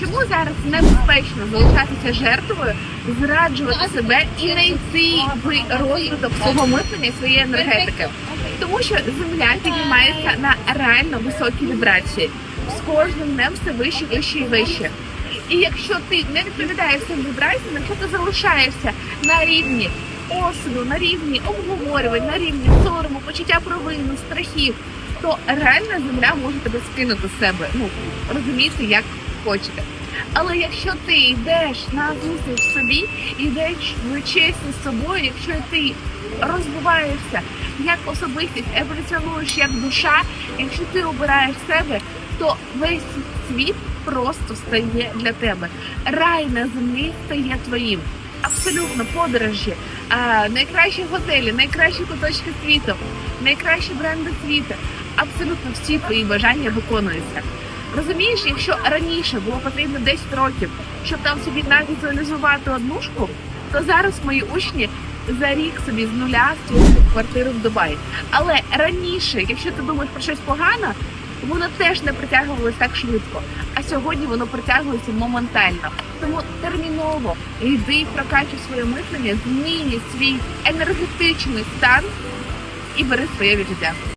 Чому зараз небезпечно залишатися жертвою, зраджувати себе і не йти в розвиток свого мислення і своєї енергетики? Тому що земля піднімається на реально високі вібрації з кожним днем все вище, вище і вище. І якщо ти не відповідаєш цим вібраціям, якщо ти залишаєшся на рівні осуду, на рівні обговорювань, на рівні сорому, почуття провини, страхів, то реальна земля може тебе скинути з себе. Ну розумієте, як хочете. Але якщо ти йдеш на зустріч собі, йдеш чесність з собою, якщо ти розвиваєшся як особистість, еволюціонуєш як душа, якщо ти обираєш себе, то весь світ просто стає для тебе. Рай на землі стає твоїм. Абсолютно подорожі, найкращі готелі, найкращі куточки світу, найкращі бренди світу. Абсолютно всі твої бажання виконуються. Розумієш, якщо раніше було потрібно 10 років, щоб там собі навізуалізувати однушку, то зараз мої учні за рік собі з нуля створюють квартиру в Дубаї. Але раніше, якщо ти думаєш про щось погане, воно теж не притягувалося так швидко. А сьогодні воно притягується моментально. Тому терміново йди, прокачуй своє мислення, змінюй свій енергетичний стан і бери своє віджиття.